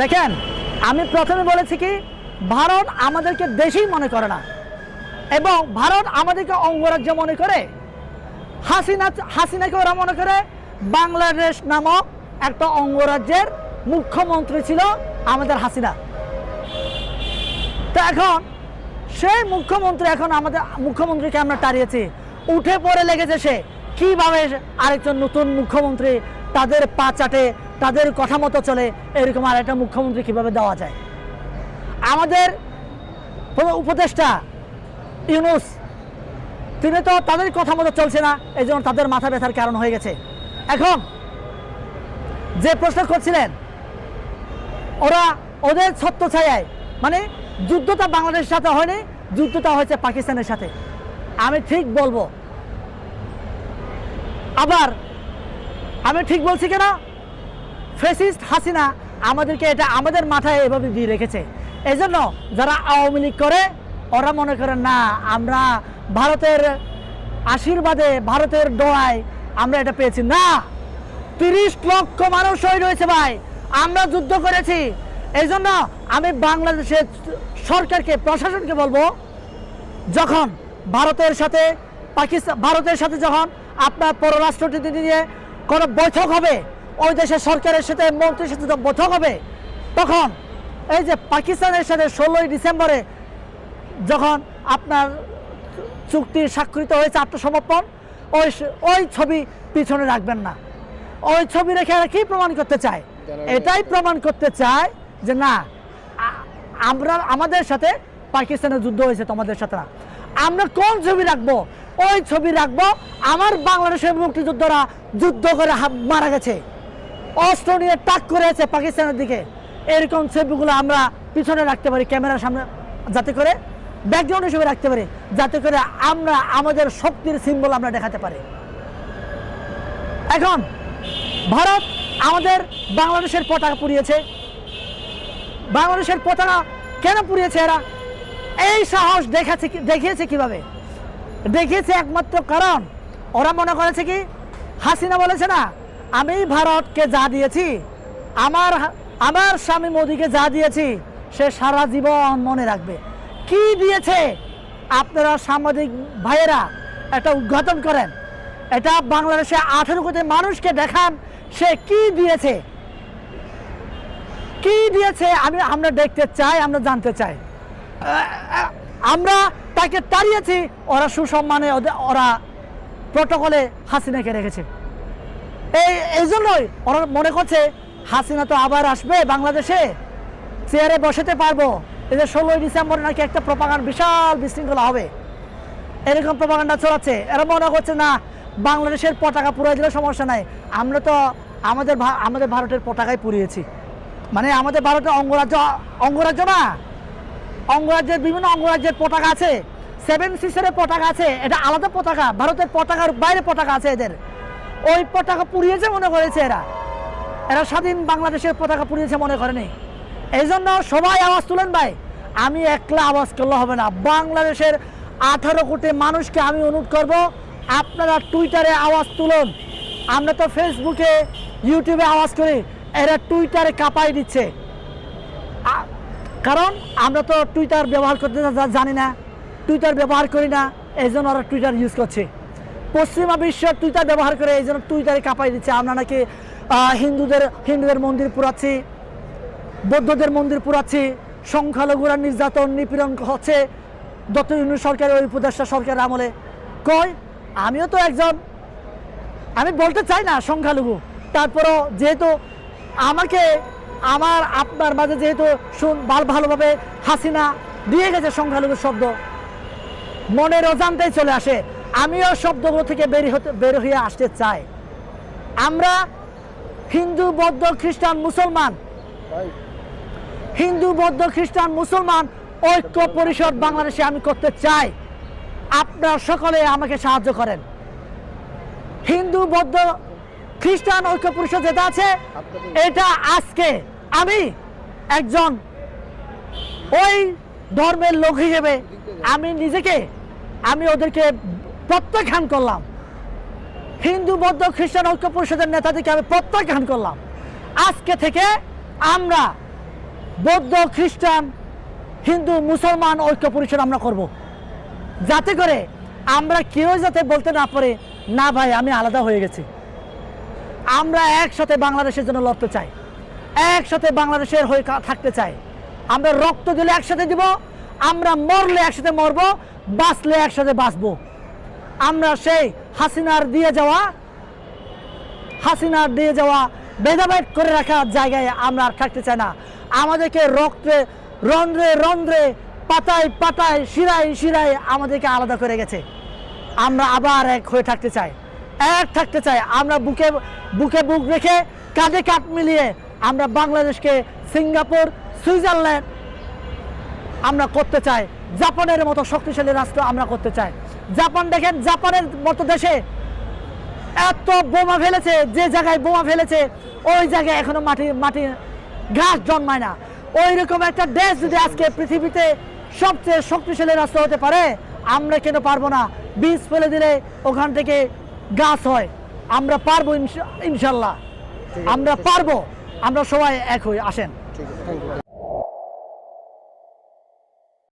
দেখেন, আমি প্রথমে বলেছি কি, ভারত আমাদেরকে দেশেই মনে করে না। এবং ভারত আমাদেরকে অঙ্গরাজ্য মনে করে, হাসিনা হাসিনাকে ওরা মনে করে, বাংলাদেশ নামক একটা অঙ্গরাজ্যের মুখ্যমন্ত্রী ছিল আমাদের হাসিনা। তো এখন, সেই মুখ্যমন্ত্রী এখন আমাদের মুখ্যমন্ত্রীকে আমরা তাড়িয়েছি। উঠে পড়ে লেগেছে সে। কীভাবে আরেকজন নতুন মুখ্যমন্ত্রী তাদের পা চাটে তাদের কথা মতো চলে, এরকম আরেকটা মুখ্যমন্ত্রী কীভাবে দেওয়া যায়? আমাদের উপদেষ্টা ইউনুস, তিনি তো তাদের কথা মতো চলছে না এই জন্য তাদের মাথা ব্যথার কারণ হয়ে গেছে। এখন যে প্রশ্ন করছিলেন, ওরা ওদের ছত্র ছায়ায় মানে যুদ্ধটা বাংলাদেশের সাথে হয়নি যুদ্ধটা হয়েছে পাকিস্তানের সাথে। আমি ঠিক বলব। আবার আমি ঠিক বলছি কেন? ফেসিস্ট হাসিনা আমাদেরকে এটা আমাদের মাথায় এভাবে দিয়ে রেখেছে। এই জন্য যারা আওয়ামী লীগ করে, ওরা মনে করেন না, আমরা ভারতের আশীর্বাদে, ভারতের দোয়ায় আমরা এটা পেয়েছি। না, তিরিশ লক্ষ মানুষ শহীদ হয়েছে ভাই। আমরা যুদ্ধ করেছি। এই জন্য আমি বাংলাদেশের সরকারকে, প্রশাসনকে বলব, যখন ভারতের সাথে পাকিস্তান ভারতের সাথে যখন আপনার পররাষ্ট্রনীতি নিয়ে কোনো বৈঠক হবে ওই দেশের সরকারের সাথে মন্ত্রীর সাথে যখন বৈঠক হবে তখন এই যে পাকিস্তানের সাথে ষোলোই ডিসেম্বরে যখন আপনার চুক্তি স্বাক্ষরিত হয়েছে আত্মসমর্পণ ওই ওই ছবি পিছনে রাখবেন না। ওই ছবি রেখে এরা কি প্রমাণ করতে চায়? এটাই প্রমাণ করতে চায় যে না আমরা আমাদের সাথে পাকিস্তানের যুদ্ধ হয়েছে তোমাদের সাথে না। আমরা কোন ছবি রাখব? ওই ছবি রাখব আমার বাংলাদেশের মুক্তিযোদ্ধারা যুদ্ধ করে মারা গেছে। অস্ত্র নিয়ে টাক করে আছে পাকিস্তানের দিকে। এরকম ছবিগুলো আমরা পিছনে রাখতে পারি, ক্যামেরার সামনে যাতে করে ব্যাকগ্রাউন্ড হিসেবে রাখতে পারি, যাতে করে আমরা আমাদের শক্তির সিম্বল আমরা দেখাতে পারি। এখন, ভারত আমাদের বাংলাদেশের পতাকা পুড়িয়েছে। বাংলাদেশের পতাকা কেন পুড়িয়েছে এরা? এই সাহস দেখাচ্ছে দেখিয়েছে কীভাবে? দেখিয়েছে একমাত্র কারণ, ওরা মনে করেছে কি, হাসিনা বলেছে না আমি ভারতকে যা দিয়েছি, আমার আমার স্বামী মোদীকে যা দিয়েছি, সে সারা জীবন মনে রাখবে। কি দিয়েছে? আপনারা সাংবাদিক ভাইয়েরা এটা উদ্ঘাটন করেন। এটা বাংলাদেশে আঠেরো কোটি মানুষকে দেখান, সে কি দিয়েছে? কি দিয়েছে? আমি, আমরা দেখতে চাই, আমরা জানতে চাই। আমরা তাকে তাড়িয়েছি, ওরা সুসম্মানে ওরা প্রোটোকলে হাসিনাকে রেখেছে। এই এই জন্যই ওরা মনে করছে হাসিনা তো আবার আসবে বাংলাদেশে। চেয়ারে বসাতে পারব। এই যে ষোলোই ডিসেম্বর নাকি একটা প্রপাগান বিশাল বিশৃঙ্খলা হবে। এরকম প্রপাগান্ডা চলাচ্ছে এরা মনে করছে, না, বাংলাদেশের পতাকা পুরাই দিলে সমস্যা নাই। আমরা তো আমাদের আমাদের ভারতের পতাকাই পুড়িয়েছি। মানে আমাদের ভারতের অঙ্গরাজ্য অঙ্গরাজ্য না, অঙ্গরাজ্যের বিভিন্ন অঙ্গরাজ্যের পতাকা আছে। সেভেন সিসের পতাকা আছে। এটা আলাদা পতাকা। ভারতের পতাকার বাইরে পতাকা আছে এদের। ওই পতাকা পুড়িয়েছে মনে করেছে এরা। এরা স্বাধীন বাংলাদেশের পতাকা পুড়িয়েছে মনে করেনি এই জন্য সবাই আওয়াজ তুলেন ভাই। আমি একলা আওয়াজ করলে হবে না। বাংলাদেশের আঠারো কোটি মানুষকে আমি অনুরোধ করব, আপনারা টুইটারে আওয়াজ তুলুন। আমরা তো ফেসবুকে ইউটিউবে আওয়াজ করি। এরা টুইটারে কাঁপাই দিচ্ছে। কারণ আমরা তো টুইটার ব্যবহার করতে জানি না। টুইটার ব্যবহার করি না। এই জন্য ওরা টুইটার ইউজ করছে। পশ্চিমা বিশ্বের টুইটার ব্যবহার করে এই জন্য টুইটারে কাঁপাই দিচ্ছে। আমরা নাকি হিন্দুদের হিন্দুদের মন্দির পুরাচ্ছি, বৌদ্ধদের মন্দির পুরাচ্ছি, সংখ্যালঘুরা নির্যাতন, নিপীড়ন হচ্ছে। দত্ত ইউনিট সরকারের ওই উপদেষ্টা সরকারের আমলে। কয়? আমিও তো একজন, আমি বলতে চাই না সংখ্যালঘু। তারপরও যেহেতু আমাকে, আমার, আপনার মাঝে যেহেতু শুন ভালো ভালোভাবে হাসিনা দিয়ে গেছে সংখ্যালঘু শব্দ, মনের অজান্তেই চলে আসে। আমিও শব্দগুলো থেকে বের হতে বের হয়ে আসতে চাই। আমরা হিন্দু, বৌদ্ধ, খ্রিস্টান, মুসলমান। হিন্দু, বৌদ্ধ, খ্রিস্টান, মুসলমান ঐক্য পরিষদ বাংলাদেশে আমি করতে চাই। আপনারা সকলে আমাকে সাহায্য করেন। হিন্দু, বৌদ্ধ, খ্রিস্টান ঐক্য পরিষদ যেটা আছে, এটা আজকে আমি একজন ওই ধর্মের লোক হিসেবে আমি নিজেকে, আমি ওদেরকে প্রত্যাখ্যান করলাম। হিন্দু, বৌদ্ধ, খ্রিস্টান, ঐক্য পরিষদের নেতাদেরকে আমি প্রত্যাখ্যান করলাম। আজকে থেকে আমরা বৌদ্ধ, খ্রিস্টান, হিন্দু, মুসলমান ঐক্য পরিষদ আমরা করব। যাতে করে আমরা কেউ যাতে বলতে না পারে, না ভাই, আমি আলাদা হয়ে গেছি। আমরা একসাথে বাংলাদেশের জন্য লড়তে চাই। একসাথে বাংলাদেশের হয়ে থাকতে চাই। আমরা রক্ত দিলে একসাথে দিব, আমরা মরলে একসাথে মরবো, বাঁচলে একসাথে বাঁচবো। আমরা সেই হাসিনার দিয়ে যাওয়া, হাসিনার দিয়ে যাওয়া ভেদাভেদ করে রাখা জায়গায় আমরা আর থাকতে চাই না। আমাদেরকে রক্তে রন্ধ্রে রন্ধ্রে পাতায় পাতায় শিরায় শিরায় আমাদেরকে আলাদা করে গেছে। আমরা আবার এক হয়ে থাকতে চাই। এক থাকতে চাই। আমরা বুকে বুকে বুক রেখে কাঁধে কাঁধ মিলিয়ে আমরা বাংলাদেশকে সিঙ্গাপুর, সুইজারল্যান্ড আমরা করতে চাই। জাপানের মতো শক্তিশালী রাষ্ট্র আমরা করতে চাই। জাপান দেখেন জাপানের মতো দেশে এত বোমা ফেলেছে যে জায়গায় বোমা ফেলেছে ওই জায়গায় এখনও মাটি মাটি ঘাস জন্মায় না। ওই রকম একটা দেশ যদি আজকে পৃথিবীতে সবচেয়ে শক্তিশালী রাষ্ট্র হতে পারে আমরা কেন পারব না? বীজ ফেলে দিলে ওখান থেকে গাছ হয়। আমরা পারব ইনশাল্লাহ। আমরা পারব। আমরা সবাই এক হই আসেন।